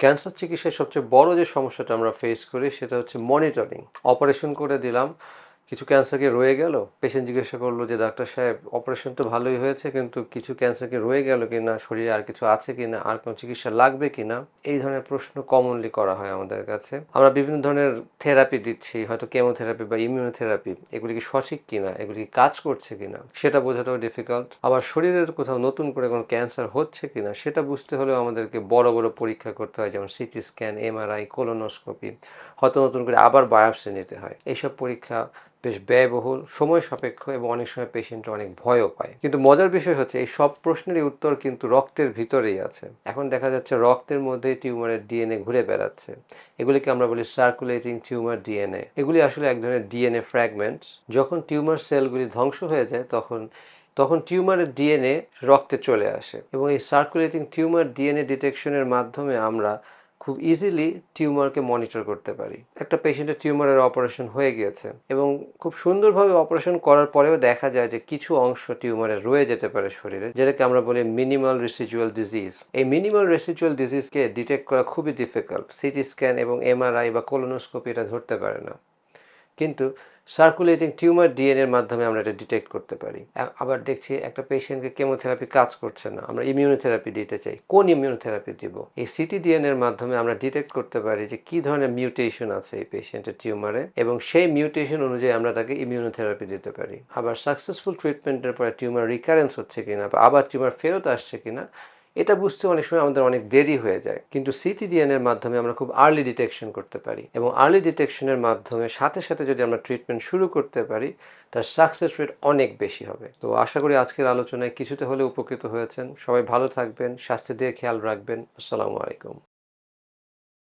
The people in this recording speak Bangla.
ক্যান্সার চিকিৎসায় সবচেয়ে বড় যে সমস্যাটা আমরা ফেস করি, সেটা হচ্ছে মনিটরিং অপারেশন করে দিলাম কিছু ক্যান্সারকে রয়ে গেল? পেশেন্ট জিজ্ঞাসা করল যে, ডাক্তার সাহেব অপারেশন তো ভালোই হয়েছে, কিন্তু কিছু ক্যান্সারকে রয়ে গেল কি না শরীরে আর কিছু আছে কি না আর কোনো চিকিৎসা লাগবে কি না এই ধরনের প্রশ্ন কমনলি করা হয় আমাদের কাছে। আমরা বিভিন্ন ধরনের থেরাপি দিচ্ছি, হয়তো কেমোথেরাপি বা ইমিউনোথেরাপি এগুলি কি সঠিক কিনা? এগুলি কি কাজ করছে কিনা? সেটা বোঝাটাও ডিফিকাল্ট আবার শরীরের কোথাও নতুন করে কোনো ক্যান্সার হচ্ছে কিনা? সেটা বুঝতে হলেও আমাদেরকে বড় বড় পরীক্ষা করতে হয়, যেমন সিটি স্ক্যান, এমআরআই কোলোনোস্কোপি হয়তো নতুন করে আবার বায়োপসি নিতে হয়। এইসব পরীক্ষা বেশ ব্যয়বহুল, সময় সাপেক্ষ এবং অনেক সময় পেশেন্টরা অনেক ভয়ও পায়। কিন্তু মজার বিষয় হচ্ছে এই সব প্রশ্নেরই উত্তর কিন্তু রক্তের ভিতরেই আছে। এখন দেখা যাচ্ছে রক্তের মধ্যে টিউমারের ডিএনএ ঘুরে বেড়াচ্ছে। এগুলিকে আমরা বলি সার্কুলেটিং টিউমার ডিএনএ এগুলি আসলে এক ধরনের ডিএনএ ফ্র্যাগমেন্টস যখন টিউমার সেলগুলি ধ্বংস হয়ে যায় তখন তখন টিউমারের ডিএনএ রক্তে চলে আসে। এবং এই সার্কুলেটিং টিউমার ডিএনএ ডিটেকশনের মাধ্যমে আমরা খুব ইজিলি টিউমারকে মনিটর করতে পারি। একটা পেশেন্টের টিউমারের অপারেশন হয়ে গিয়েছে এবং খুব সুন্দরভাবে অপারেশন করার পরেও দেখা যায় যে কিছু অংশ টিউমারে রয়ে যেতে পারে শরীরে, যেটাকে আমরা বলি মিনিমাল রেসিজুয়াল ডিজিজ এই মিনিমাল রেসিজুয়াল ডিজিজকে ডিটেক্ট করা খুবই ডিফিকাল্ট সিটি স্ক্যান এবং এমআরআই বা কোলোনোস্কোপি এটা ধরতে পারে না। কিন্তু সার্কুলেটিং টিউমার ডিএনএর মাধ্যমে আমরা এটা ডিটেক্ট করতে পারি। আবার দেখছি একটা পেশেন্টকে কেমোথেরাপি কাজ করছে না। আমরা ইমিউনোথেরাপি দিতে চাই। কোন ইমিউনোথেরাপি দিব? এই সিটি ডিএনএর মাধ্যমে আমরা ডিটেক্ট করতে পারি যে কি ধরনের মিউটেশন আছে এই পেশেন্টের টিউমারে এবং সেই মিউটেশন অনুযায়ী আমরা তাকে ইমিউনোথেরাপি দিতে পারি। আবার সাকসেসফুল ট্রিটমেন্টের পরে টিউমার রিকারেন্স হচ্ছে কিনা বা আবার টিউমার ফেরত আসছে কিনা এটা বুঝতে অনেক সময় আমাদের অনেক দেরি হয়ে যায়। কিন্তু সিটিডিএন এর মাধ্যমে আমরা খুব আর্লি ডিটেকশন করতে পারি এবং আর্লি ডিটেকশনের মাধ্যমে সাথে সাথে যদি আমরা ট্রিটমেন্ট শুরু করতে পারি, তার সাকসেস রেট অনেক বেশি হবে। তো আশা করি আজকের আলোচনায় কিছুতে হলে উপকৃত হয়েছেন। সবাই ভালো থাকবেন স্বাস্থ্যের দিকে খেয়াল রাখবেন। আসসালামু আলাইকুম।